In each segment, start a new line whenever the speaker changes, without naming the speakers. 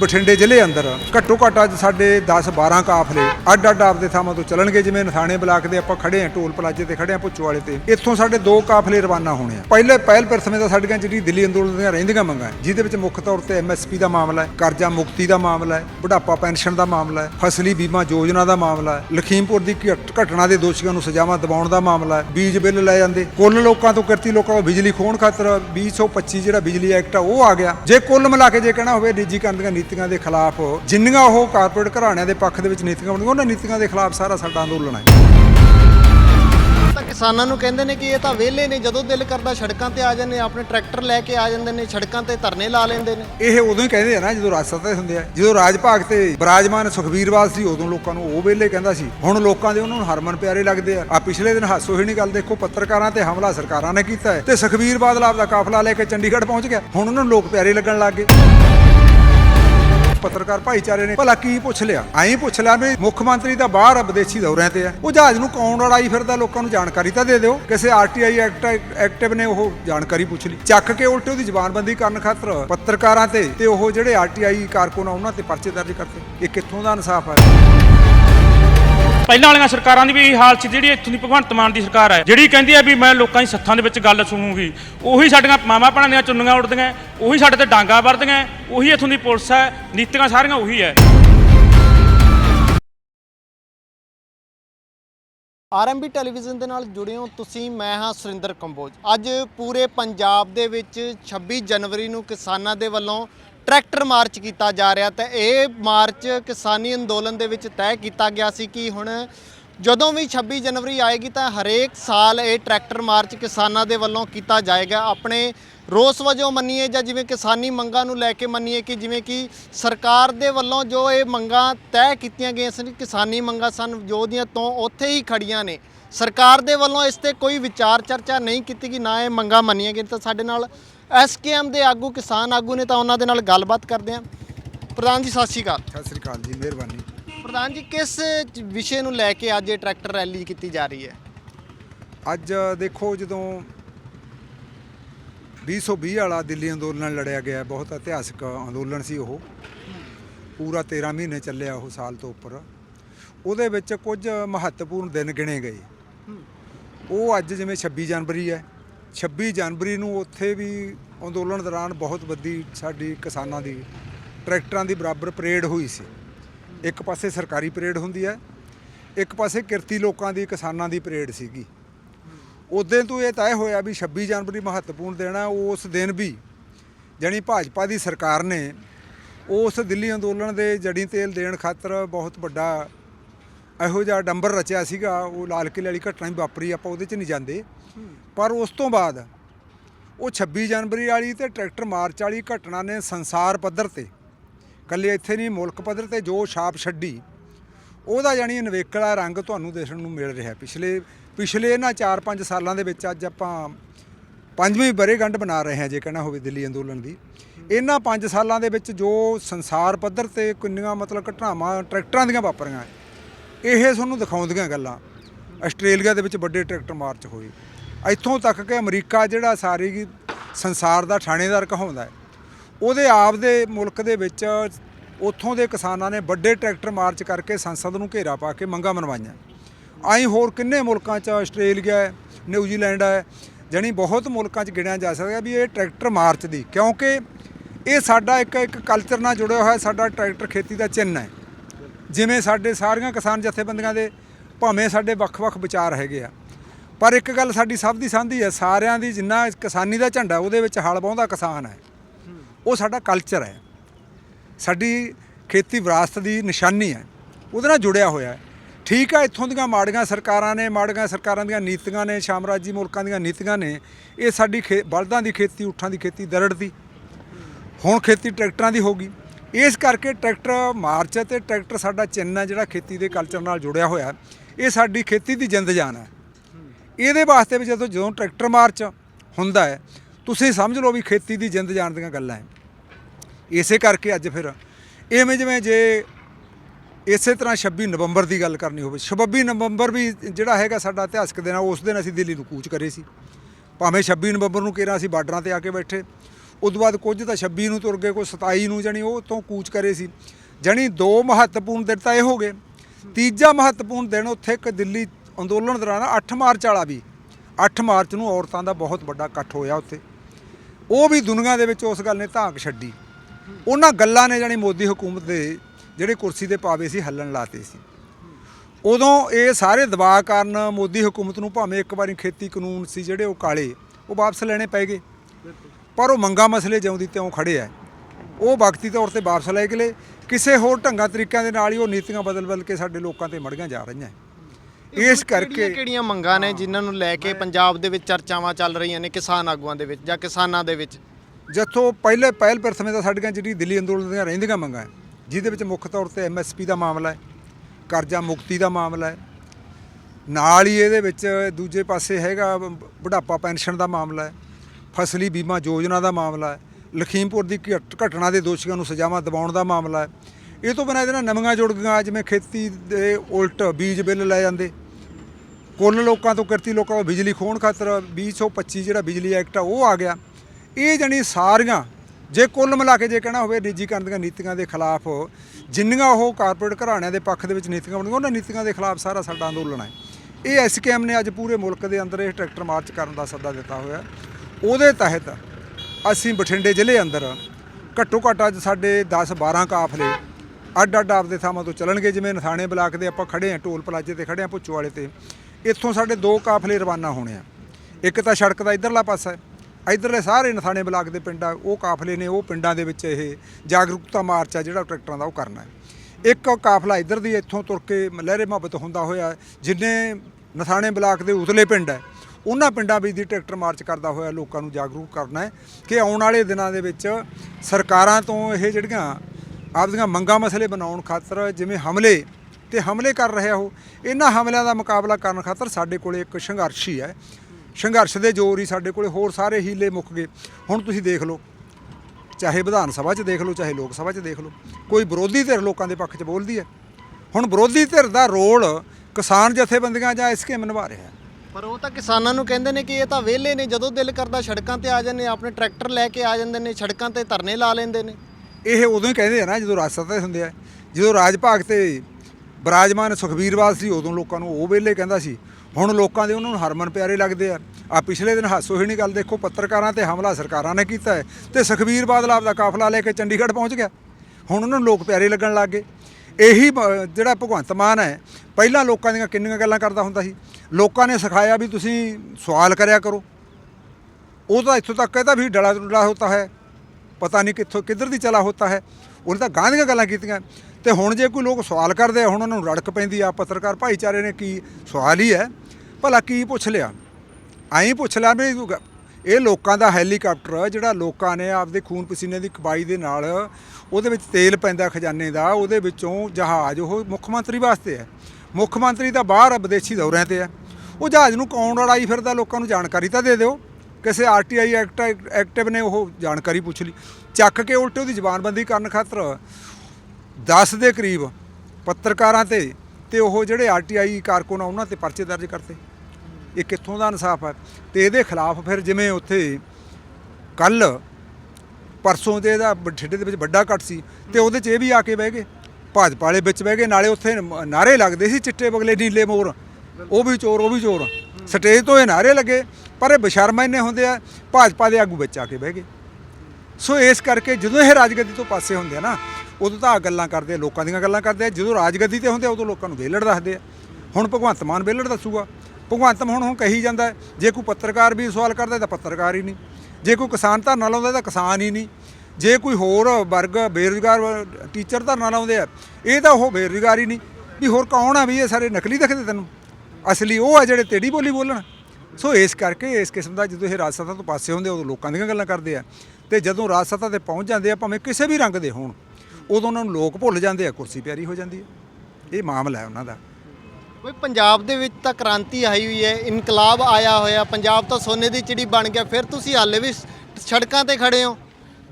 ਬਠਿੰਡੇ ਜ਼ਿਲ੍ਹੇ ਅੰਦਰ ਘੱਟੋ ਘੱਟ ਅੱਜ ਸਾਡੇ 10 12 ਕਾਫਲੇ ਅੱਡ ਅੱਡ ਆਪਦੇ ਥਾਵਾਂ ਤੋਂ ਚੱਲਣਗੇ, ਜਿਵੇਂ ਨਥਾਣੇ ਬਲਾਕ ਦੇ ਆਪਾਂ ਖੜੇ ਆ ਟੋਲ ਪਲਾਜ਼ੇ ਤੇ ਖੜੇ ਆ ਪੁੱਛੋ ਵਾਲੇ ਤੇ। ਇੱਥੋਂ ਸਾਡੇ ਦੋ ਕਾਫਲੇ ਰਵਾਨਾ ਹੋਣੇ ਆ। ਪਹਿਲੇ ਪਹਿਲ ਪ੍ਰਥਮੇ ਤਾਂ ਸਾਡੀਆਂ ਜਿਹੜੀ ਦਿੱਲੀ ਅੰਦੋਲਨ ਦੀਆਂ ਰਹਿੰਦੀਆਂ ਮੰਗਾਂ ਜਿਹਦੇ ਵਿੱਚ ਮੁੱਖ ਤੌਰ ਤੇ ਐਮਐਸਪੀ ਦਾ ਮਾਮਲਾ ਹੈ ਕਰਜ਼ਾ ਮੁਕਤੀ ਦਾ ਮਾਮਲਾ ਹੈ ਬੁਢਾਪਾ ਪੈਨਸ਼ਨ ਦਾ ਮਾਮਲਾ ਹੈ ਫਸਲੀ ਬੀਮਾ ਯੋਜਨਾ ਦਾ ਮਾਮਲਾ ਹੈ ਲਖੀਮਪੁਰ ਦੀ ਘਟ- ਘਟਨਾ ਦੇ ਦੋਸ਼ੀਆਂ ਨੂੰ ਸਜ਼ਾਵਾਂ ਦਿਵਾਉਣ ਦਾ ਮਾਮਲਾ ਹੈ ਬੀਜ ਬਿੱਲ ਲੈ ਜਾਂਦੇ। ਕੁੱਲ ਲੋਕਾਂ ਤੋਂ ਕਿਰਤੀ ਲੋਕਾਂ ਤੋਂ ਬਿਜਲੀ ਖੋਣ ਖਾਤਰ 2025 ਜਿਹੜਾ ਬਿਜਲੀ ਐਕਟ ਆ, ਉਹ ਆ ਗਿਆ। ਜੇ ਕੁੱਲ ਮਿਲਾ ਕੇ ਜੇ ਕਹਿਣਾ ਹੋਵੇ ਨਿੱਜੀਕਰਨ ਦੀਆਂ ਨੀਤੀਆਂ ਦੇ ਖਿਲਾਫ ਜਿੰਨੀਆਂ ਉਹ ਕਾਰਪੋਰੇਟ ਘਰਾਣਿਆਂ ਦੇ ਪੱਖ ਦੇ ਵਿੱਚ ਨੀਤੀਆਂ ਬਣਦੀਆਂ ਉਹਨਾਂ ਨੀਤੀਆਂ ਦੇ ਖਿਲਾਫ ਸਾਰਾ ਸਾਡਾ ਅੰਦੋਲਨ ਹੈ।
ਤਾਂ ਕਿਸਾਨਾਂ ਨੂੰ ਕਹਿੰਦੇ ਨੇ ਕਿ ਇਹ ਤਾਂ ਵਿਹਲੇ ਨੇ ਜਦੋਂ ਦਿਲ ਕਰਦਾ ਸੜਕਾਂ ਤੇ ਆ ਜਾਂਦੇ ਨੇ ਆਪਣੇ ਟਰੈਕਟਰ ਲੈ ਕੇ ਆ ਜਾਂਦੇ ਨੇ ਸੜਕਾਂ ਤੇ ਧਰਨੇ ਲਾ ਲੈਂਦੇ ਨੇ।
ਇਹ ਉਦੋਂ ਹੀ ਕਹਿੰਦੇ ਆ ਨਾ ਜਦੋਂ ਰਾਜ ਸੱਤਾ ਤੇ ਹੁੰਦੇ ਆ। ਜਦੋਂ ਰਾਜ ਭਾਗ ਤੇ ਬਰਾਜਮਾਨ ਸੁਖਬੀਰਵਾਲ ਸੀ ਉਦੋਂ ਲੋਕਾਂ ਨੂੰ ਉਹ ਵੇਲੇ ਕਹਿੰਦਾ ਸੀ। ਹੁਣ ਲੋਕਾਂ ਦੇ ਉਹਨਾਂ ਨੂੰ ਹਰਮਨ ਪਿਆਰੇ ਲੱਗਦੇ ਆ। ਆ ਪਿਛਲੇ ਦਿਨ ਹਾਸੋ ਹੀ ਨਹੀਂ ਗੱਲ ਦੇਖੋ ਪੱਤਰਕਾਰਾਂ ਤੇ ਹਮਲਾ ਸਰਕਾਰਾਂ ਨੇ ਕੀਤਾ ਹੈ। ਤੇ ਸੁਖਬੀਰ ਬਾਦਲ ਆਪ ਦਾ ਕਾਫਲਾ ਲੈ ਕੇ ਚੰਡੀਗੜ੍ਹ ਪਹੁੰਚ ਗਿਆ। ਹੁਣ ਉਹਨਾਂ ਨੂੰ ਲੋਕ ਪਿਆਰੇ ਲੱਗਣ ਲੱਗ ਗਏ। ਪੱਤਰਕਾਰ ਭਾਈਚਾਰੇ ਨੇ ਭਲਾ ਕੀ ਪੁੱਛ ਲਿਆ? ਐਂ ਪੁੱਛ ਲਿਆ ਵੀ ਮੁੱਖ ਮੰਤਰੀ ਤਾਂ ਬਾਹਰ ਵਿਦੇਸ਼ੀ ਦੌਰਿਆਂ ਤੇ ਆ। ਉਹ ਜਹਾਜ਼ ਨੂੰ ਕੌਣ ਲੜਾਈ ਫਿਰਦਾ ਲੋਕਾਂ ਨੂੰ ਜਾਣਕਾਰੀ ਤਾਂ ਦੇ ਦਿਓ। ਕਿਸੇ ਆਰਟੀਆਈ ਐਕਟ ਐਕਟਿਵ ਨੇ ਉਹ ਜਾਣਕਾਰੀ ਪੁੱਛ ਲਈ। ਚੱਕ ਕੇ ਉਲਟੇ ਉਹਦੀ ਜ਼ਬਾਨਬੰਦੀ ਕਰਨ ਖਾਤਰ ਪੱਤਰਕਾਰਾਂ ਤੇ ਤੇ ਉਹ ਜਿਹੜੇ ਆਰਟੀਆਈ ਕਾਰਕੁਨ ਆ, ਉਹਨਾਂ ਤੇ ਪਰਚੇ ਦਰਜ ਕਰਤੇ। ਇਹ ਕਿੱਥੋਂ ਦਾ ਇਨਸਾਫ ਹੈ
ਪਹਿਲਾਂ ਵਾਲੀਆਂ ਸਰਕਾਰਾਂ ਦੀ ਵੀ ਇਹੀ ਹਾਲ ਸੀ, ਜਿਹੜੀ ਇੱਥੋਂ ਦੀ ਭਗਵੰਤ ਮਾਨ ਦੀ ਸਰਕਾਰ ਹੈ, ਜਿਹੜੀ ਕਹਿੰਦੀ ਹੈ ਵੀ ਮੈਂ ਲੋਕਾਂ ਦੀ ਸੱਥਾਂ ਦੇ ਵਿੱਚ ਗੱਲ ਸੁਣੂਗੀ। ਉਹੀ ਸਾਡੀਆਂ ਮਾਵਾਂ ਭੈਣਾਂ ਦੀਆਂ ਚੁੰਨੀਆਂ ਉੱਡਦੀਆਂ, ਉਹੀ ਸਾਡੇ ਤੇ ਡਾਂਗਾ ਵਰਦੀਆਂ ਉਹੀ ਇੱਥੋਂ ਦੀ ਪੁਲਿਸ ਹੈ, ਨੀਤੀਆਂ ਸਾਰੀਆਂ ਉਹੀ ਹੈ।
ਆਰਐਮਬੀ ਟੈਲੀਵਿਜ਼ਨ ਦੇ ਨਾਲ ਜੁੜੇ ਹੋ ਤੁਸੀਂ, ਮੈਂ ਹਾਂ ਸੁਰਿੰਦਰ ਕੰਬੋਜ। ਅੱਜ ਪੂਰੇ ਪੰਜਾਬ ਦੇ ਵਿੱਚ 26 ਜਨਵਰੀ ਨੂੰ ਕਿਸਾਨਾਂ ਦੇ ਵੱਲੋਂ ਟਰੈਕਟਰ ਮਾਰਚ ਕੀਤਾ ਜਾ ਰਿਹਾ ਤੇ ਇਹ ਮਾਰਚ ਕਿਸਾਨੀ ਅੰਦੋਲਨ ਦੇ ਵਿੱਚ ਤੈਅ ਕੀਤਾ ਗਿਆ ਸੀ ਕਿ ਹੁਣ ਜਦੋਂ ਵੀ 26 ਜਨਵਰੀ ਆਏਗੀ ਤਾਂ ਹਰੇਕ ਸਾਲ ਇਹ ਟਰੈਕਟਰ ਮਾਰਚ ਕਿਸਾਨਾਂ ਦੇ ਵੱਲੋਂ ਕੀਤਾ ਜਾਏਗਾ। ਆਪਣੇ ਰੋਸ ਵਜੋਂ ਮੰਨੀਏ ਜਾਂ ਜਿਵੇਂ ਕਿਸਾਨੀ ਮੰਗਾਂ ਨੂੰ ਲੈ ਕੇ ਮੰਨੀਏ ਕਿ ਜਿਵੇਂ ਕਿ ਸਰਕਾਰ ਦੇ ਵੱਲੋਂ ਜੋ ਇਹ ਮੰਗਾਂ ਤੈਅ ਕੀਤੀਆਂ ਗਈਆਂ ਸਨ, ਕਿਸਾਨੀ ਮੰਗਾਂ ਸਨ, ਜੋ ਦੀਆਂ ਤੋਂ ਉੱਥੇ ਹੀ ਖੜੀਆਂ ਨੇ। ਸਰਕਾਰ ਦੇ ਵੱਲੋਂ ਇਸ ਤੇ ਕੋਈ ਵਿਚਾਰ ਚਰਚਾ ਨਹੀਂ ਕੀਤੀ ਕਿ ਨਾ ਇਹ ਮੰਗਾਂ ਮੰਨੀਆਂ ਗਈਆਂ। ਤਾਂ ਸਾਡੇ ਨਾਲ ਐਸਕੇਐਮ ਦੇ ਆਗੂ ਕਿਸਾਨ ਆਗੂ ਨੇ ਤਾਂ ਉਹਨਾਂ ਦੇ ਨਾਲ ਗੱਲਬਾਤ ਕਰਦੇ ਹਾਂ। ਪ੍ਰਧਾਨ ਜੀ ਸਤਿ ਸ਼੍ਰੀ ਅਕਾਲ।
ਸਤਿ ਸ੍ਰੀ ਅਕਾਲ ਜੀ ਮਿਹਰਬਾਨੀ।
ਪ੍ਰਧਾਨ ਜੀ ਕਿਸ ਵਿਸ਼ੇ ਨੂੰ ਲੈ ਕੇ ਅੱਜ ਇਹ ਟਰੈਕਟਰ ਰੈਲੀ ਕੀਤੀ ਜਾ ਰਹੀ ਹੈ?
ਅੱਜ ਦੇਖੋ ਜਦੋਂ 2020 ਵਾਲਾ ਦਿੱਲੀ ਅੰਦੋਲਨ ਲੜਿਆ ਗਿਆ ਬਹੁਤ ਇਤਿਹਾਸਕ ਅੰਦੋਲਨ ਸੀ ਉਹ। ਪੂਰਾ 13 ਮਹੀਨੇ ਚੱਲਿਆ ਉਹ ਸਾਲ ਤੋਂ ਉੱਪਰ। ਉਹਦੇ ਵਿੱਚ ਕੁਝ ਮਹੱਤਵਪੂਰਨ ਦਿਨ ਗਿਣੇ ਗਏ। ਉਹ ਅੱਜ ਜਿਵੇਂ 26 ਜਨਵਰੀ ਹੈ 26 ਜਨਵਰੀ ਨੂੰ ਉੱਥੇ ਵੀ ਅੰਦੋਲਨ ਦੌਰਾਨ ਬਹੁਤ ਵੱਡੀ ਸਾਡੀ ਕਿਸਾਨਾਂ ਦੀ, ਟਰੈਕਟਰਾਂ ਦੀ ਬਰਾਬਰ ਪਰੇਡ ਹੋਈ ਸੀ। ਇੱਕ ਪਾਸੇ ਸਰਕਾਰੀ ਪਰੇਡ ਹੁੰਦੀ ਹੈ, ਇੱਕ ਪਾਸੇ ਕਿਰਤੀ ਲੋਕਾਂ ਦੀ, ਕਿਸਾਨਾਂ ਦੀ ਪਰੇਡ ਸੀਗੀ। ਉਦੋਂ ਤੋਂ ਇਹ ਤੈਅ ਹੋਇਆ ਵੀ 26 ਜਨਵਰੀ ਮਹੱਤਵਪੂਰਨ ਦਿਨ ਹੈ, ਉਸ ਦਿਨ ਵੀ ਜਾਣੀ ਭਾਜਪਾ ਦੀ ਸਰਕਾਰ ਨੇ ਉਸ ਦਿੱਲੀ ਅੰਦੋਲਨ ਦੇ ਜੜੀ ਤੇਲ ਦੇਣ ਖਾਤਰ ਬਹੁਤ ਵੱਡਾ ਇਹੋ ਜਿਹਾ ਡੰਬਰ ਰਚਿਆ ਸੀਗਾ, ਉਹ ਲਾਲ ਕਿਲ੍ਹੇ ਵਾਲੀ ਘਟਨਾ ਵੀ ਵਾਪਰੀ, ਆਪਾਂ ਉਹਦੇ 'ਚ ਨਹੀਂ ਜਾਂਦੇ। ਪਰ ਉਸ ਤੋਂ ਬਾਅਦ ਉਹ 26 ਜਨਵਰੀ ਵਾਲੀ ਤੇ ਟਰੈਕਟਰ ਮਾਰਚ ਵਾਲੀ ਘਟਨਾ ਨੇ ਸੰਸਾਰ ਪੱਧਰ ਤੇ, ਕੱਲੇ ਇੱਥੇ ਨਹੀਂ, ਮੁਲਕ ਪੱਧਰ ਤੇ ਜੋ ਛਾਪ ਛੱਡੀ, ਉਹਦਾ ਜਾਨੀ ਨਵੇਕਲਾ ਰੰਗ ਤੁਹਾਨੂੰ ਦੇਖਣ ਨੂੰ ਮਿਲ ਰਿਹਾ। ਪਿਛਲੇ ਪਿਛਲੇ ਇਹਨਾਂ 4-5 ਸਾਲਾਂ ਦੇ ਵਿੱਚ ਅੱਜ ਆਪਾਂ ਪੰਜਵੀਂ ਬਰੇਗੰਢ ਬਣਾ ਰਹੇ ਹਾਂ, ਜੇ ਕਹਿਣਾ ਹੋਵੇ ਦਿੱਲੀ ਅੰਦੋਲਨ ਦੀ। ਇਹਨਾਂ 5 ਸਾਲਾਂ ਦੇ ਵਿੱਚ ਜੋ ਸੰਸਾਰ ਪੱਧਰ ਤੇ ਕਿੰਨੀਆਂ ਮਤਲਬ ਘਟਨਾਵਾਂ ਟਰੈਕਟਰਾਂ ਦੀਆਂ ਵਾਪਰੀਆਂ ਇਹ ਤੁਹਾਨੂੰ ਦਿਖਾਉਂਦੀਆਂ ਗੱਲਾਂ। ਆਸਟ੍ਰੇਲੀਆ ਦੇ ਵਿੱਚ ਵੱਡੇ ਟਰੈਕਟਰ ਮਾਰਚ ਹੋਏ। ਇੱਥੋਂ ਤੱਕ ਕਿ ਅਮਰੀਕਾ ਜਿਹੜਾ ਸਾਰੀ ਸੰਸਾਰ ਦਾ ਥਾਣੇਦਾਰ ਕਹਾਉਂਦਾ ਹੈ। ਉਹਦੇ ਆਪ ਦੇ ਮੁਲਕ ਦੇ ਵਿੱਚ ਉੱਥੋਂ ਦੇ ਕਿਸਾਨਾਂ ਨੇ ਵੱਡੇ ਟਰੈਕਟਰ ਮਾਰਚ ਕਰਕੇ ਸੰਸਦ ਨੂੰ ਘੇਰਾ ਪਾ ਕੇ ਮੰਗਾਂ ਮਨਵਾਈਆਂ। ਆਈ ਹੋਰ ਕਿੰਨੇ ਮੁਲਕਾਂ 'ਚ ਆਸਟ੍ਰੇਲੀਆ ਹੈ ਨਿਊਜ਼ੀਲੈਂਡ ਹੈ, ਜਾਣੀ ਬਹੁਤ ਮੁਲਕਾਂ 'ਚ ਗਿਣਿਆ ਜਾ ਸਕਦਾ ਵੀ ਇਹ ਟਰੈਕਟਰ ਮਾਰਚ ਦੀ। ਕਿਉਂਕਿ ਇਹ ਸਾਡਾ ਇੱਕ ਇੱਕ ਕਲਚਰ ਨਾਲ ਜੁੜਿਆ ਹੋਇਆ, ਸਾਡਾ ਟਰੈਕਟਰ ਖੇਤੀ ਦਾ ਚਿੰਨ੍ਹ ਹੈ। ਜਿਵੇਂ ਸਾਡੇ ਸਾਰੀਆਂ ਕਿਸਾਨ ਜਥੇਬੰਦੀਆਂ ਦੇ ਭਾਵੇਂ ਸਾਡੇ ਵੱਖ-ਵੱਖ ਵਿਚਾਰ ਹੈਗੇ ਆ। ਪਰ ਇੱਕ ਗੱਲ ਸਾਡੀ ਸਭ ਦੀ ਸਾਂਝੀ ਹੈ, ਸਾਰਿਆਂ ਦੀ ਜਿੰਨਾ ਕਿਸਾਨੀ ਦਾ ਝੰਡਾ, ਉਹਦੇ ਵਿੱਚ ਹਲ ਵਾਹੁੰਦਾ ਕਿਸਾਨ ਹੈ। ਉਹ ਸਾਡਾ ਕਲਚਰ ਹੈ। ਸਾਡੀ ਖੇਤੀ ਵਿਰਾਸਤ ਦੀ ਨਿਸ਼ਾਨੀ ਹੈ। ਉਹਦੇ ਨਾਲ ਜੁੜਿਆ ਹੋਇਆ ਹੈ। ਠੀਕ ਹੈ ਇੱਥੋਂ ਦੀਆਂ ਮਾੜੀਆਂ ਸਰਕਾਰਾਂ ਨੇ, ਮਾੜੀਆਂ ਸਰਕਾਰਾਂ ਦੀਆਂ ਨੀਤੀਆਂ ਨੇ, ਸਾਮਰਾਜੀ ਮੁਲਕਾਂ ਦੀਆਂ ਨੀਤੀਆਂ ਨੇ, ਇਹ ਸਾਡੀ ਖੇ, ਬਲਦਾਂ ਦੀ ਖੇਤੀ, ਊਠਾਂ ਦੀ ਖੇਤੀ ਦਰੜਦੀ ਹੁਣ ਖੇਤੀ ਟਰੈਕਟਰਾਂ ਦੀ ਹੋ ਗਈ। ਇਸ ਕਰਕੇ ਟਰੈਕਟਰ ਮਾਰਚ ਹੈ ਤੇ ਟਰੈਕਟਰ ਸਾਡਾ ਚਿੰਨ੍ਹ ਹੈ, ਜਿਹੜਾ ਖੇਤੀ ਦੇ ਕਲਚਰ ਨਾਲ ਜੁੜਿਆ ਹੋਇਆ ਇਹ ਸਾਡੀ ਖੇਤੀ ਦੀ ਜਿੰਦ ਜਾਨ ਹੈ। ਇਹਦੇ ਵਾਸਤੇ ਵੀ ਜਦੋਂ ਜਦੋਂ ਟਰੈਕਟਰ ਮਾਰਚ ਹੁੰਦਾ ਹੈ, ਤੁਸੀਂ ਸਮਝ ਲਓ ਵੀ ਖੇਤੀ ਦੀ ਜਿੰਦ ਜਾਨ ਦੀਆਂ ਗੱਲਾਂ ਹੈ। ਇਸੇ ਕਰਕੇ ਅੱਜ ਫਿਰ ਐਵੇਂ ਜਿਵੇਂ ਜੇ ਇਸੇ ਤਰ੍ਹਾਂ 26 ਨਵੰਬਰ ਦੀ ਗੱਲ ਕਰਨੀ ਹੋਵੇ 26 ਨਵੰਬਰ ਵੀ ਜਿਹੜਾ ਹੈਗਾ ਸਾਡਾ ਇਤਿਹਾਸਕ ਦਿਨ ਆ, ਉਸ ਦਿਨ ਅਸੀਂ ਦਿੱਲੀ ਨੂੰ ਕੂਚ ਕਰੇ ਸੀ। ਭਾਵੇਂ 26 ਨਵੰਬਰ ਨੂੰ ਕਿਹੜਾ ਅਸੀਂ ਬਾਰਡਰਾਂ ਤੇ ਆ ਕੇ ਬੈਠੇ। ਉਦੋਂ ਬਾਅਦ ਕੁਝ ਤਾਂ 26 ਨੂੰ ਤੁਰ ਗਏ ਕੋਈ 27 ਨੂੰ, ਜਾਣੀ ਉਹ ਤੋਂ ਕੂਚ ਕਰੇ ਸੀ। ਜਾਣੀ ਦੋ ਮਹੱਤਵਪੂਰਨ ਦਿਨ ਤਾਂ ਇਹ ਹੋ ਗਏ। ਤੀਜਾ ਮਹੱਤਵਪੂਰਨ ਦਿਨ ਉੱਥੇ ਇੱਕ ਦਿੱਲੀ ਅੰਦੋਲਨ ਦੌਰਾਨ 8 ਮਾਰਚ ਵਾਲਾ ਵੀ। 8 ਮਾਰਚ ਨੂੰ ਔਰਤਾਂ ਦਾ ਬਹੁਤ ਵੱਡਾ ਇਕੱਠ ਹੋਇਆ ਉੱਥੇ। ਉਹ ਵੀ ਦੁਨੀਆ ਦੇ ਵਿੱਚ ਉਸ ਗੱਲ ਨੇ ਧਾਕ ਛੱਡੀ। ਉਹਨਾਂ ਗੱਲਾਂ ਨੇ ਜਾਣੀ ਮੋਦੀ ਹਕੂਮਤ ਦੇ ਜਿਹੜੇ ਕੁਰਸੀ ਤੇ ਪਾਵੇ ਸੀ, ਹੱਲਣ ਲਾਤੇ ਸੀ। ਉਦੋਂ ਇਹ ਸਾਰੇ ਦਬਾਅ ਕਾਰਨ ਮੋਦੀ ਹਕੂਮਤ ਨੂੰ ਭਾਵੇਂ ਇੱਕ ਵਾਰੀ ਖੇਤੀ ਕਾਨੂੰਨ ਸੀ, ਜਿਹੜੇ ਉਹ ਕਾਲੇ, ਉਹ ਵਾਪਸ ਲੈਣੇ ਪੈ ਗਏ। ਪਰ ਉਹ ਮੰਗਾ ਮਸਲੇ ਜਿਉਂਦੀ ਤਿਉਂ ਖੜੇ ਆ। ਉਹ ਵਕਤੀ ਤੌਰ ਤੇ ਵਾਪਸ ਲੈ ਗਏ ਕਿਸੇ ਹੋਰ ਢੰਗਾਂ ਤਰੀਕਿਆਂ ਦੇ ਨਾਲ ਹੀ ਉਹ ਨੀਤੀਆਂ ਬਦਲ ਬਦਲ ਕੇ ਸਾਡੇ ਲੋਕਾਂ ਤੇ ਮੜੀਆਂ ਜਾ ਰਹੀਆਂ। ਇਸ ਕਰਕੇ
ਕਿਹੜੀਆਂ ਮੰਗਾਂ ਨੇ ਜਿਨ੍ਹਾਂ ਨੂੰ ਲੈ ਕੇ ਪੰਜਾਬ ਦੇ ਵਿੱਚ ਚਰਚਾਵਾਂ ਚੱਲ ਰਹੀਆਂ ਨੇ ਕਿਸਾਨ ਆਗੂਆਂ ਦੇ ਵਿੱਚ ਜਾਂ ਕਿਸਾਨਾਂ ਦੇ ਵਿੱਚ?
ਜਿੱਥੋਂ ਪਹਿਲੇ ਪਹਿਲ ਪ੍ਰਥਮੇ ਤਾਂ ਸਾਡੀਆਂ ਜਿਹੜੀ ਦਿੱਲੀ ਅੰਦੋਲਨ ਦੀਆਂ ਰਹਿੰਦੀਆਂ ਮੰਗਾਂ ਹੈ, ਜਿਹਦੇ ਵਿੱਚ ਮੁੱਖ ਤੌਰ ਤੇ ਐਮਐਸਪੀ ਦਾ ਮਾਮਲਾ ਹੈ ਕਰਜ਼ਾ ਮੁਕਤੀ ਦਾ ਮਾਮਲਾ ਹੈ। ਨਾਲ ਹੀ ਇਹਦੇ ਵਿੱਚ ਦੂਜੇ ਪਾਸੇ ਹੈਗਾ ਬੁਢਾਪਾ ਪੈਨਸ਼ਨ ਦਾ ਮਾਮਲਾ ਹੈ। ਫਸਲੀ ਬੀਮਾ ਯੋਜਨਾ ਦਾ ਮਾਮਲਾ ਹੈ। ਲਖੀਮਪੁਰ ਦੀ ਘਟ- ਘਟਨਾ ਦੇ ਦੋਸ਼ੀਆਂ ਨੂੰ ਸਜ਼ਾਵਾਂ ਦਿਵਾਉਣ ਦਾ ਮਾਮਲਾ ਹੈ। ਇਹ ਤੋਂ ਬਿਨਾਂ ਇਹਦੇ ਨਾਲ ਨਵੀਆਂ ਜੁੜ ਗਈਆਂ, ਜਿਵੇਂ ਖੇਤੀ ਦੇ ਉਲਟ ਬੀਜ ਬਿੱਲ ਲੈ ਜਾਂਦੇ। ਕੁੱਲ ਲੋਕਾਂ ਤੋਂ ਕਿਰਤੀ ਲੋਕਾਂ ਤੋਂ ਬਿਜਲੀ ਖੋਣ ਖਾਤਰ 2025 ਜਿਹੜਾ ਬਿਜਲੀ ਐਕਟ ਆ, ਉਹ ਆ ਗਿਆ। ਇਹ ਜਣੀ ਸਾਰੀਆਂ, ਜੇ ਕੁੱਲ ਮਿਲਾ ਕੇ ਜੇ ਕਹਿਣਾ ਹੋਵੇ ਨਿੱਜੀਕਰਨ ਦੀਆਂ ਨੀਤੀਆਂ ਦੇ ਖਿਲਾਫ, ਜਿੰਨੀਆਂ ਉਹ ਕਾਰਪੋਰੇਟ ਘਰਾਣਿਆਂ ਦੇ ਪੱਖ ਦੇ ਵਿੱਚ ਨੀਤੀਆਂ ਬਣਦੀਆਂ, ਉਹਨਾਂ ਨੀਤੀਆਂ ਦੇ ਖਿਲਾਫ ਸਾਰਾ ਸਾਡਾ ਅੰਦੋਲਨ ਹੈ। ਇਹ ਐਸਕੇਐਮ ਨੇ ਅੱਜ ਪੂਰੇ ਮੁਲਕ ਦੇ ਅੰਦਰ ਇਹ ਟਰੈਕਟਰ ਮਾਰਚ ਕਰਨ ਦਾ ਸੱਦਾ ਦਿੱਤਾ ਹੋਇਆ। ਉਹਦੇ ਤਹਿਤ ਅਸੀਂ ਬਠਿੰਡੇ ਜ਼ਿਲ੍ਹੇ ਅੰਦਰ ਘੱਟੋ ਘੱਟ ਅੱਜ ਸਾਡੇ 10 12 ਕਾਫਲੇ ਅੱਡ ਅੱਡ ਆਪਦੇ ਥਾਵਾਂ ਤੋਂ ਚੱਲਣਗੇ, ਜਿਵੇਂ ਨਥਾਣੇ ਬਲਾਕ ਦੇ ਆਪਾਂ ਖੜੇ ਆ ਟੋਲ ਪਲਾਜੇ ਤੇ ਖੜੇ ਆ ਪੁੱਛੋ ਵਾਲੇ ਤੇ। ਇੱਥੋਂ ਸਾਡੇ ਦੋ ਕਾਫਲੇ ਰਵਾਨਾ ਹੋਣੇ ਆ। ਇੱਕ ਤਾਂ ਸੜਕ ਦਾ ਇਧਰਲਾ ਪਾਸਾ ਹੈ। ਇਧਰਲੇ ਸਾਰੇ ਨਥਾਣੇ ਬਲਾਕ ਦੇ ਪਿੰਡ ਆ ਉਹ ਕਾਫਲੇ ਨੇ, ਉਹ ਪਿੰਡਾਂ ਦੇ ਵਿੱਚ ਇਹ ਜਾਗਰੂਕਤਾ ਮਾਰਚ ਆ ਜਿਹੜਾ ਟਰੈਕਟਰਾਂ ਦਾ ਉਹ ਕਰਨਾ ਹੈ। ਇੱਕ ਕਾਫਲਾ ਇਧਰ ਦੀ ਇੱਥੋਂ ਤੁਰ ਕੇ ਲਹਿਰੇ ਮੁਹੱਬਤ ਹੁੰਦਾ ਹੋਇਆ, ਜਿੰਨੇ ਨਥਾਣੇ ਬਲਾਕ ਦੇ ਉਤਲੇ ਪਿੰਡ ਹੈ ਉਹਨਾਂ ਪਿੰਡਾਂ ਵਿੱਚ ਦੀ ਟਰੈਕਟਰ ਮਾਰਚ ਕਰਦਾ ਹੋਇਆ ਲੋਕਾਂ ਨੂੰ ਜਾਗਰੂਕ ਕਰਨਾ ਹੈ ਕਿ ਆਉਣ ਵਾਲੇ ਦਿਨਾਂ ਦੇ ਵਿੱਚ ਸਰਕਾਰਾਂ ਤੋਂ ਇਹ ਜਿਹੜੀਆਂ ਆਪਦੀਆਂ ਮੰਗਾਂ ਮਸਲੇ ਬਣਾਉਣ ਖਾਤਰ ਜਿਵੇਂ ਹਮਲੇ ਤੇ ਹਮਲੇ ਕਰ ਰਹੇ ਆ ਉਹ, ਇਹਨਾਂ ਹਮਲਿਆਂ ਦਾ ਮੁਕਾਬਲਾ ਕਰਨ ਖਾਤਰ ਸਾਡੇ ਕੋਲੇ ਇੱਕ ਸੰਘਰਸ਼ ਹੀ ਹੈ। ਸੰਘਰਸ਼ ਦੇ ਜ਼ੋਰ ਹੀ ਸਾਡੇ ਕੋਲੇ ਹੋਰ ਸਾਰੇ ਹੀਲੇ ਮੁੱਕ ਗਏ। ਹੁਣ ਤੁਸੀਂ ਦੇਖ ਲਓ, ਚਾਹੇ ਵਿਧਾਨ ਸਭਾ 'ਚ ਦੇਖ ਲਓ, ਚਾਹੇ ਲੋਕ ਸਭਾ 'ਚ ਦੇਖ ਲਓ, ਕੋਈ ਵਿਰੋਧੀ ਧਿਰ ਲੋਕਾਂ ਦੇ ਪੱਖ 'ਚ ਬੋਲਦੀ ਹੈ। ਹੁਣ ਵਿਰੋਧੀ ਧਿਰ ਦਾ ਰੋਲ ਕਿਸਾਨ ਜਥੇਬੰਦੀਆਂ ਜਾਂ ਇਸਕੇ ਨਿਭਾ ਰਿਹਾ ਹੈ।
ਪਰ ਉਹ ਤਾਂ ਕਿਸਾਨਾਂ ਨੂੰ ਕਹਿੰਦੇ ਨੇ ਕਿ ਇਹ ਤਾਂ ਵਿਹਲੇ ਨੇ, ਜਦੋਂ ਦਿਲ ਕਰਦਾ ਸੜਕਾਂ ਤੇ ਆ ਜਾਂਦੇ ਆਪਣੇ ਟਰੈਕਟਰ ਲੈ ਕੇ ਆ ਜਾਂਦੇ ਨੇ, ਸੜਕਾਂ ਤੇ ਧਰਨੇ ਲਾ ਲੈਂਦੇ ਨੇ।
ਇਹ ਉਦੋਂ ਹੀ ਕਹਿੰਦੇ ਆ ਨਾ, ਜਦੋਂ ਰਾਜਸਭਾ ਤੇ ਹੁੰਦੇ ਆ, ਜਦੋਂ ਰਾਜ ਭਾਗ ਤੇ ਬਰਾਜਮਾਨ ਸੁਖਬੀਰਵਾਲ ਸੀ, ਉਦੋਂ ਲੋਕਾਂ ਨੂੰ ਉਹ ਵੇਲੇ ਕਹਿੰਦਾ ਸੀ। ਹੁਣ ਲੋਕਾਂ ਦੇ ਉਹਨਾਂ ਨੂੰ ਹਰਮਨ ਪਿਆਰੇ ਲੱਗਦੇ ਆ। ਆ ਪਿਛਲੇ ਦਿਨ ਹਾਸੋ ਹੀ ਨਹੀਂ ਗੱਲ ਦੇਖੋ, ਪੱਤਰਕਾਰਾਂ ਤੇ ਹਮਲਾ ਸਰਕਾਰਾਂ ਨੇ ਕੀਤਾ ਹੈ ਤੇ ਸੁਖਬੀਰ ਬਾਦਲ ਆਪਦਾ ਕਾਫਲਾ ਲੈ ਕੇ ਚੰਡੀਗੜ੍ਹ ਪਹੁੰਚ ਗਿਆ। ਹੁਣ ਉਹਨਾਂ ਨੂੰ ਲੋਕ ਪਿਆਰੇ ਲੱਗਣ ਲੱਗ ਗਏ। ਇਹੀ ਬ- ਜਿਹੜਾ ਭਗਵੰਤ ਮਾਨ ਹੈ, ਪਹਿਲਾਂ ਲੋਕਾਂ ਦੀਆਂ ਕਿੰਨੀਆਂ ਗੱਲਾਂ ਕਰਦਾ ਹੁੰਦਾ ਸੀ। ਲੋਕਾਂ ਨੇ ਸਿਖਾਇਆ ਵੀ ਤੁਸੀਂ ਸਵਾਲ ਕਰਿਆ ਕਰੋ। ਉਹ ਤਾਂ ਇੱਥੋਂ ਤੱਕ ਕਹਿੰਦਾ ਵੀ ਡਲਾ ਡੁਲਾ ਹੋਤਾ ਹੈ। ਪਤਾ ਨਹੀਂ ਕਿੱਥੋਂ, ਕਿੱਧਰ ਦੀ ਚਲਾ ਹੋਤਾ ਹੈ। ਉਹਨੇ ਤਾਂ ਗਾਂਧੀਆਂ ਗੱਲਾਂ ਕੀਤੀਆਂ। ਤੇ ਹੁਣ ਜੇ ਕੋਈ ਲੋਕ ਸਵਾਲ ਕਰਦੇ ਆ, ਹੁਣ ਉਹਨਾਂ ਨੂੰ ਰੜਕ ਪੈਂਦੀ ਆ। ਪੱਤਰਕਾਰ ਭਾਈਚਾਰੇ ਨੇ ਕੀ ਸਵਾਲ ਹੀ ਹੈ। ਭਲਾ ਕੀ ਪੁੱਛ ਲਿਆ? ਐਂ ਪੁੱਛ ਲਿਆ ਵੀ ਗ- ਇਹ ਲੋਕਾਂ ਦਾ ਹੈਲੀਕਾਪਟਰ ਜਿਹੜਾ ਲੋਕਾਂ ਨੇ ਆਪਦੇ ਖੂਨ ਪਸੀਨੇ ਦੀ ਕਬਾਈ ਦੇ ਨਾਲ ਉਹਦੇ ਵਿੱਚ ਤੇਲ ਪੈਂਦਾ ਖਜ਼ਾਨੇ ਦਾ, ਉਹਦੇ ਵਿੱਚੋਂ ਜਹਾਜ਼, ਉਹ ਮੁੱਖ ਮੰਤਰੀ ਵਾਸਤੇ ਹੈ ਮੁੱਖ ਮੰਤਰੀ ਤਾਂ ਬਾਹਰ ਵਿਦੇਸ਼ੀ ਦੌਰਿਆਂ ਤੇ ਹੈ ਉਹ ਜਹਾਜ਼ ਨੂੰ ਕੌਣ ਲੜਾਈ ਫਿਰਦਾ ਲੋਕਾਂ ਨੂੰ ਜਾਣਕਾਰੀ ਤਾਂ ਦੇ ਦਿਓ। ਕਿਸੇ ਆਰਟੀਆਈ ਐਕਟ, ਐਕਟਿਵ ਨੇ ਉਹ ਜਾਣਕਾਰੀ ਪੁੱਛ ਲਈ। ਚੱਕ ਕੇ ਉਲਟੇ ਉਹਦੀ ਜ਼ਬਾਨਬੰਦੀ ਕਰਨ ਖਾਤਰ 10 ਦੇ ਕਰੀਬ ਪੱਤਰਕਾਰਾਂ ਤੇ ਤੇ ਉਹ ਜਿਹੜੇ ਆਰਟੀਆਈ ਕਾਰਕੁਨ ਆ, ਉਹਨਾਂ ਤੇ ਪਰਚੇ ਦਰਜ ਕਰਤੇ। ਇਹ ਕਿੱਥੋਂ ਦਾ ਇਨਸਾਫ ਹੈ? ਤੇ ਇਹਦੇ ਖਿਲਾਫ ਫਿਰ ਜਿਵੇਂ ਉੱਥੇ ਕੱਲ ਪਰਸੋਂ ਤੇ ਇਹਦਾ ਬਠਿੰਡੇ ਦੇ ਵਿੱਚ ਵੱਡਾ ਕੱਟ ਸੀ ਤੇ ਉਹਦੇ 'ਚ ਇਹ ਵੀ ਆ ਕੇ ਬਹਿ ਗਏ। ਭਾਜਪਾ ਵਾਲੇ ਵਿੱਚ ਬਹਿ ਗਏ, ਨਾਲੇ ਉੱਥੇ ਨ- ਨਾਅਰੇ ਲੱਗਦੇ ਸੀ ਚਿੱਟੇ ਬਗਲੇ ਨੀਲੇ ਮੋਰ। ਉਹ ਵੀ ਚੋਰ, ਉਹ ਵੀ ਚੋਰ। ਸਟੇਜ ਤੋਂ ਇਹ ਨਾਅਰੇ ਲੱਗੇ, ਪਰ ਇਹ ਬਸ਼ਰਮਾ ਇੰਨੇ ਹੁੰਦੇ ਆ, ਭਾਜਪਾ ਦੇ ਆਗੂ ਵਿੱਚ ਆ ਕੇ ਬਹਿ ਗਏ। ਸੋ ਇਸ ਕਰਕੇ ਜਦੋਂ ਇਹ ਰਾਜਗੱਦੀ ਤੋਂ ਪਾਸੇ ਹੁੰਦੇ ਆ ਨਾ, ਉਦੋਂ ਤਾਂ ਆਹ ਗੱਲਾਂ ਕਰਦੇ ਆ, ਲੋਕਾਂ ਦੀਆਂ ਗੱਲਾਂ ਕਰਦੇ ਆ। ਜਦੋਂ ਰਾਜਗੱਦੀ ਤੇ ਹੁੰਦੇ ਆ, ਉਦੋਂ ਲੋਕਾਂ ਨੂੰ ਵਿਹਲੜ ਦੱਸਦੇ ਆ। ਹੁਣ ਭਗਵੰਤ ਮਾਨ ਵਿਹਲੜ ਦੱਸੂਗਾ। ਭਗਵੰਤ ਮਾਨ ਹੁਣ ਕਹੀ ਜਾਂਦਾ ਜੇ ਕੋਈ ਪੱਤਰਕਾਰ ਵੀ ਸਵਾਲ ਕਰਦਾ ਤਾਂ ਪੱਤਰਕਾਰ ਹੀ ਨਹੀਂ। ਜੇ ਕੋਈ ਕਿਸਾਨ ਧਰਨਾ ਲਾਉਂਦਾ ਤਾਂ ਕਿਸਾਨ ਹੀ ਨਹੀਂ। ਜੇ ਕੋਈ ਹੋਰ ਵਰਗ ਬੇਰੁਜ਼ਗਾਰ ਟੀਚਰ ਧਰਨਾ ਲਾਉਂਦੇ ਆ ਇਹ ਤਾਂ ਉਹ ਬੇਰੁਜ਼ਗਾਰ ਹੀ ਨਹੀਂ। ਵੀ ਹੋਰ ਕੌਣ ਆ ਵੀ ਇਹ ਸਾਰੇ ਨਕਲੀ ਦਿਖਦੇ ਤੈਨੂੰ? ਅਸਲੀ ਉਹ ਆ ਜਿਹੜੇ ਤੇੜੀ ਬੋਲੀ ਬੋਲਣ। ਸੋ ਇਸ ਕਰਕੇ ਇਸ ਕਿਸਮ ਦਾ ਜਦੋਂ ਇਹ ਰਾਜ ਸੱਤਾ ਤੋਂ ਪਾਸੇ ਹੁੰਦੇ ਆ, ਉਦੋਂ ਲੋਕਾਂ ਦੀਆਂ ਗੱਲਾਂ ਕਰਦੇ ਆ। ਤੇ ਜਦੋਂ ਰਾਜ ਸੱਤਾ ਤੇ ਪਹੁੰਚ ਜਾਂਦੇ ਆ ਭਾਵੇਂ ਕਿਸੇ ਵੀ ਰੰਗ ਦੇ ਹੋਣ ਉਦੋਂ ਉਹਨਾਂ ਨੂੰ ਲੋਕ ਭੁੱਲ ਜਾਂਦੇ ਆ ਕੁਰਸੀ ਪਿਆਰੀ ਹੋ ਜਾਂਦੀ ਹੈ ਇਹ ਮਾਮਲਾ ਹੈ ਉਹਨਾਂ ਦਾ।
ਕੋਈ ਪੰਜਾਬ ਦੇ ਵਿੱਚ ਤਾਂ ਕ੍ਰਾਂਤੀ ਆਈ ਹੋਈ ਹੈ ਇਨਕਲਾਬ ਆਇਆ ਹੋਇਆ ਪੰਜਾਬ ਤਾਂ ਸੋਨੇ ਦੀ ਚਿੜੀ ਬਣ ਗਿਆ ਫਿਰ ਤੁਸੀਂ ਹਾਲੇ ਵੀ ਸੜਕਾਂ ਤੇ ਖੜੇ ਹੋ।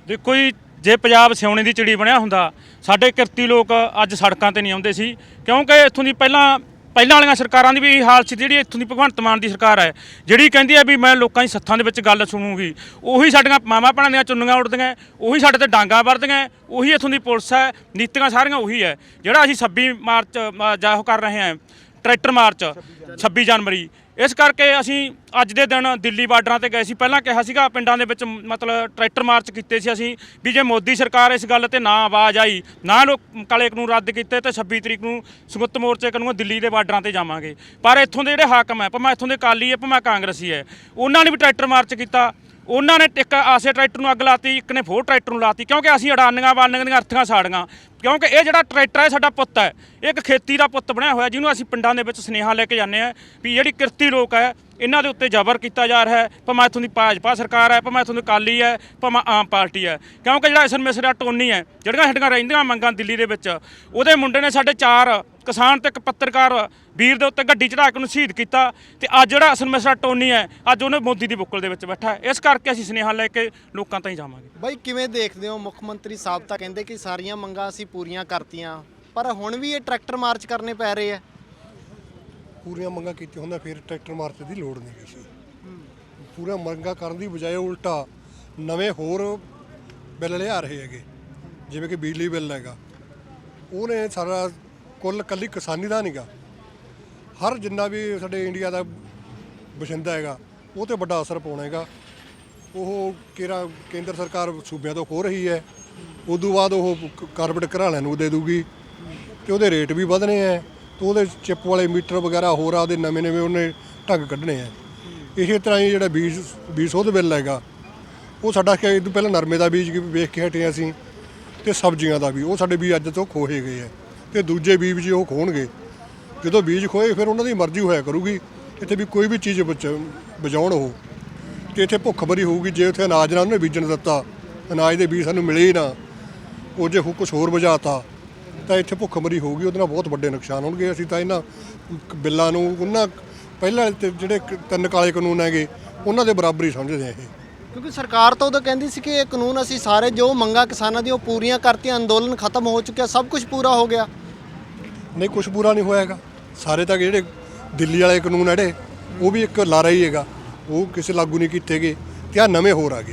ਦੇਖੋ ਜੀ ਜੇ ਪੰਜਾਬ ਸਿਉਣੇ ਦੀ ਚਿੜੀ ਬਣਿਆ ਹੁੰਦਾ ਸਾਡੇ ਕਿਰਤੀ ਲੋਕ ਅੱਜ ਸੜਕਾਂ ਤੇ ਨਹੀਂ ਆਉਂਦੇ ਸੀ ਕਿਉਂਕਿ ਇੱਥੋਂ ਦੀ ਪਹਿਲਾਂ ਪਹਿਲਾਂ ਵਾਲੀਆਂ ਸਰਕਾਰਾਂ ਦੀ ਵੀ ਇਹੀ ਹਾਲ ਸੀ ਜਿਹੜੀ ਇੱਥੋਂ ਦੀ ਭਗਵੰਤ ਮਾਨ ਦੀ ਸਰਕਾਰ ਹੈ ਜਿਹੜੀ ਕਹਿੰਦੀ ਹੈ ਵੀ ਮੈਂ ਲੋਕਾਂ ਦੀ ਸੱਥਾਂ ਦੇ ਵਿੱਚ ਗੱਲ ਸੁਣੂਗੀ। ਉਹੀ ਸਾਡੀਆਂ ਮਾਵਾਂ ਭੈਣਾਂ ਦੀਆਂ ਚੁੰਨੀਆਂ ਉੱਡਦੀਆਂ ਉਹੀ ਸਾਡੇ ਤੇ ਡਾਂਗਾ ਵਰਦੀਆਂ ਉਹੀ ਇੱਥੋਂ ਦੀ ਪੁਲਿਸ ਹੈ ਨੀਤੀਆਂ ਸਾਰੀਆਂ ਉਹੀ ਹੈ ਜਿਹੜਾ ਅਸੀਂ 26 ਮਾਰਚ ਅ, ਜਾ ਕਰ ਰਹੇ ਹਾਂ ਟਰੈਕਟਰ ਮਾਰਚ 26 ਜਨਵਰੀ। ਇਸ ਕਰਕੇ ਅਸੀਂ ਅੱਜ ਦੇ ਦਿਨ ਦਿੱਲੀ ਬਾਰਡਰਾਂ ਤੇ ਗਏ ਸੀ। ਪਹਿਲਾਂ ਕਿਹਾ ਸੀਗਾ, ਪਿੰਡਾਂ ਦੇ ਵਿੱਚ ਮਤਲਬ ਟਰੈਕਟਰ ਮਾਰਚ ਕੀਤੇ ਸੀ ਅਸੀਂ, ਵੀ ਜੇ ਮੋਦੀ ਸਰਕਾਰ ਇਸ ਗੱਲ ਤੇ ਨਾ ਆਵਾਜ਼ ਆਈ, ਨਾ ਲੋਕ ਕਾਲੇ ਕਾਨੂੰਨ ਰੱਦ ਕੀਤੇ, ਤੇ 26 ਤਰੀਕ ਨੂੰ ਸੰਯੁਕਤ ਮੋਰਚੇ ਕਾਨੂੰਨ ਦਿੱਲੀ ਦੇ ਬਾਰਡਰਾਂ ਤੇ ਜਾਵਾਂਗੇ। ਪਰ ਇੱਥੋਂ ਦੇ ਜਿਹੜੇ ਹਾਕਮ ਹੈ, ਭਾਵੇਂ ਇੱਥੋਂ ਦੇ ਕਾਲੀ ਹੈ, ਭਾਵੇਂ ਕਾਂਗਰਸੀ ਹੈ, ਉਹਨਾਂ ਨੇ ਵੀ ਟਰੈਕਟਰ ਮਾਰਚ ਕੀਤਾ। ਉਹਨਾਂ ਨੇ ਇੱਕ ਆਸੇ ਟਰੈਕਟਰ ਨੂੰ ਅੱਗ ਲਾਤੀ, ਇੱਕ ਨੇ ਫੋਰ ਟਰੈਕਟਰ ਨੂੰ ਲਾਤੀ, ਕਿਉਂਕਿ ਅਸੀਂ ਅਡਾਨੀਆਂ ਬਾਨੀਆਂ ਦੀਆਂ ਅਰਥੀਆਂ ਸਾੜੀਆਂ। ਕਿਉਂਕਿ ਇਹ ਜਿਹੜਾ ਟਰੈਕਟਰ ਹੈ, ਸਾਡਾ ਪੁੱਤ ਹੈ। ਇਹ ਇੱਕ ਖੇਤੀ ਦਾ ਪੁੱਤ ਬਣਿਆ ਹੋਇਆ, ਜਿਹਨੂੰ ਅਸੀਂ ਪਿੰਡਾਂ ਦੇ ਵਿੱਚ ਸੁਨੇਹਾ ਲੈ ਕੇ ਜਾਂਦੇ ਆ ਵੀ ਜਿਹੜੀ ਕਿਰਤੀ ਲੋਕ ਹੈ, ਇਹਨਾਂ ਦੇ ਉੱਤੇ ਜ਼ਬਰ ਕੀਤਾ ਜਾ ਰਿਹਾ ਹੈ। ਭਾਵੇਂ ਇੱਥੋਂ ਦੀ ਭਾਜਪਾ ਸਰਕਾਰ ਹੈ, ਭਾਵੇਂ ਇੱਥੋਂ ਦੀ ਕਾਲੀ ਹੈ, ਭਾਵੇਂ ਆਮ ਪਾਰਟੀ ਹੈ। ਕਿਉਂਕਿ ਜਿਹੜਾ ਇਸਨ ਮਿਸਰਾ ਟੋਨੀ ਹੈ, ਜਿਹੜੀਆਂ ਸਾਡੀਆਂ ਰਹਿੰਦੀਆਂ ਮੰਗਾਂ ਦਿੱਲੀ ਦੇ ਵਿੱਚ, ਉਹਦੇ ਮੁੰਡੇ ਨੇ ਸਾਡੇ ਚਾਰ ਕਿਸਾਨ ਤੇ ਇੱਕ ਪੱਤਰਕਾਰ ਵੀਰ ਦੇ ਉੱਤੇ ਗੱਡੀ ਚੜਾ ਕੇ ਉਹਨੂੰ ਸ਼ਹੀਦ ਕੀਤਾ ਤੇ ਅੱਜ ਜਿਹੜਾ ਅਸਲ ਮਿਸਰਾ ਟੋਨੀ ਹੈ, ਅੱਜ ਉਹਨੇ ਮੋਦੀ ਦੀ ਬੁੱਕਲ ਦੇ ਵਿੱਚ ਬੈਠਾ ਇਸ ਕਰਕੇ ਅਸੀਂ ਸੁਨੇਹਾ ਲੈ ਕੇ ਲੋਕਾਂ ਤਾਈਂ ਜਾਵਾਂਗੇ।
ਬਾਈ, ਕਿਵੇਂ ਦੇਖਦੇ ਹੋ ਮੁੱਖ ਮੰਤਰੀ ਸਾਹਿਬ ਤਾਂ ਕਹਿੰਦੇ ਕਿ ਸਾਰੀਆਂ ਮੰਗਾਂ ਅਸੀਂ ਪੂਰੀਆਂ ਕਰਤੀਆਂ। ਪਰ ਹੁਣ ਵੀ ਇਹ ਟਰੈਕਟਰ ਮਾਰਚ ਕਰਨੇ ਪੈ ਰਹੇ ਆ।
ਪੂਰੀਆਂ ਮੰਗਾਂ ਕੀਤੀਆਂ ਹੁੰਦਾ ਫਿਰ ਟਰੈਕਟਰ ਮਾਰਚ ਦੀ ਲੋੜ ਨਹੀਂ ਸੀ ਪੂਰਾ ਮੰਗਾਂ ਕਰਨ ਦੀ ਬਜਾਏ ਉਲਟਾ ਨਵੇਂ ਹੋਰ ਬਿੱਲ ਲਿਆ ਰਹੇ ਹੈਗੇ। ਜਿਵੇਂ ਕਿ ਬਿਜਲੀ ਬਿੱਲ ਹੈਗਾ ਉਹਨੇ ਸਾਰਾ ਕੁੱਲ ਕੱਲੀ ਕਿਸਾਨੀ ਦਾ ਨਹੀਂਗਾ। ਹਰ ਜਿੰਨਾ ਵੀ ਸਾਡੇ ਇੰਡੀਆ ਦਾ ਵਸਿੰਦਾ ਹੈਗਾ ਉਹ ਤੇ ਵੱਡਾ ਅਸਰ ਪਾਉਣਾ ਹੈਗਾ। ਉਹ ਕਿਹੜਾ ਕੇਂਦਰ ਸਰਕਾਰ ਸੂਬਿਆਂ ਤੋਂ ਖੋ ਰਹੀ ਹੈ। ਉਦੋਂ ਬਾਅਦ ਉਹ ਕਾਰਪਟ ਕਾਰਪੋਰੇਟ ਘਰਾਣਿਆਂ ਨੂੰ ਦੇ ਦੂਗੀ ਤੇ ਉਹਦੇ ਰੇਟ ਵੀ ਵਧਣੇ ਐ ਤੇ ਉਹਦੇ ਚਿੱਪ ਵਾਲੇ ਮੀਟਰ ਵਗੈਰਾ ਹੋਰ ਆ ਉਹਦੇ ਨਵੇਂ ਨਵੇਂ ਉਹਨੇ ਢੰਗ ਕੱਢਣੇ ਐ। ਇਸੇ ਤਰ੍ਹਾਂ ਹੀ ਜਿਹੜਾ ਬੀਜ ਬੀਜ ਸੋਧ ਬਿੱਲ ਹੈਗਾ, ਉਹ ਸਾਡਾ ਕਿ ਇਹ ਪਹਿਲਾਂ ਨਰਮੇ ਦਾ ਬੀਜ ਵੇਖ ਕੇ ਹਟੇ ਅਸੀਂ ਤੇ ਸਬਜ਼ੀਆਂ ਦਾ ਵੀ, ਉਹ ਸਾਡੇ ਬੀਜ ਅੱਜ ਤੋਂ ਖੋਹੇ ਗਏ ਐ ਤੇ ਦੂਜੇ ਬੀਜ ਜੀ ਉਹ ਖੋਣਗੇ ਜਦੋਂ ਬੀਜ ਖੋਏ ਫਿਰ ਉਹਨਾਂ ਦੀ ਮਰਜ਼ੀ ਹੋਇਆ ਕਰੂਗੀ, ਇੱਥੇ ਵੀ ਕੋਈ ਵੀ ਚੀਜ਼ ਬਚ- ਬਚਾਉਣ ਹੋ ਤੇ ਇੱਥੇ ਭੁੱਖ ਬਰੀ ਹੋਊਗੀ, ਜੇ ਉੱਥੇ ਅਨਾਜ ਨਾ ਉਹਨੇ ਬੀਜਣ ਦਿੱਤਾ, ਅਨਾਜ ਦੇ ਬੀਜ ਸਾਨੂੰ ਮਿਲੇ ਹੀ ਨਾ। ਉਹ ਜੇ ਕੁਝ ਹੋਰ ਬੁਝਾਤਾ ਤਾਂ ਇੱਥੇ ਭੁੱਖ ਮਰੀ ਹੋਊਗੀ ਉਹਦੇ ਨਾਲ ਬਹੁਤ ਵੱਡੇ ਨੁਕਸਾਨ ਹੋਣਗੇ। ਅਸੀਂ ਤਾਂ ਇਹਨਾਂ ਬਿੱਲਾਂ ਨੂੰ ਉਹਨਾਂ ਪਹਿਲਾਂ ਤੇ ਜਿਹੜੇ ਤਿੰਨ ਕਾਲੇ ਕਾਨੂੰਨ ਹੈਗੇ ਉਹਨਾਂ ਦੇ ਬਰਾਬਰ ਹੀ ਸਮਝਦੇ ਆ ਇਹ।
ਕਿਉਂਕਿ ਸਰਕਾਰ ਤਾਂ ਉਦੋਂ ਕਹਿੰਦੀ ਸੀ ਕਿ ਇਹ ਕਾਨੂੰਨ ਅਸੀਂ ਸਾਰੇ ਜੋ ਮੰਗਾਂ ਕਿਸਾਨਾਂ ਦੀਆਂ ਉਹ ਪੂਰੀਆਂ ਕਰਤੀਆਂ ਅੰਦੋਲਨ ਖਤਮ ਹੋ ਚੁੱਕਿਆ ਸਭ ਕੁਝ ਪੂਰਾ ਹੋ ਗਿਆ।
ਨਹੀਂ ਕੁਝ ਪੂਰਾ ਨਹੀਂ ਹੋਇਆਗਾ ਸਾਰੇ ਤਾਂ ਜਿਹੜੇ ਦਿੱਲੀ ਵਾਲੇ ਕਾਨੂੰਨ ਜਿਹੜੇ ਉਹ ਵੀ ਇੱਕ ਲਾਰਾ ਹੀ ਹੈਗਾ। ਉਹ ਕਿਸੇ ਲਾਗੂ ਨਹੀਂ ਕੀਤੇ ਗਏ ਤੇ ਆ ਨਵੇਂ ਹੋਰ ਆ ਗਏ।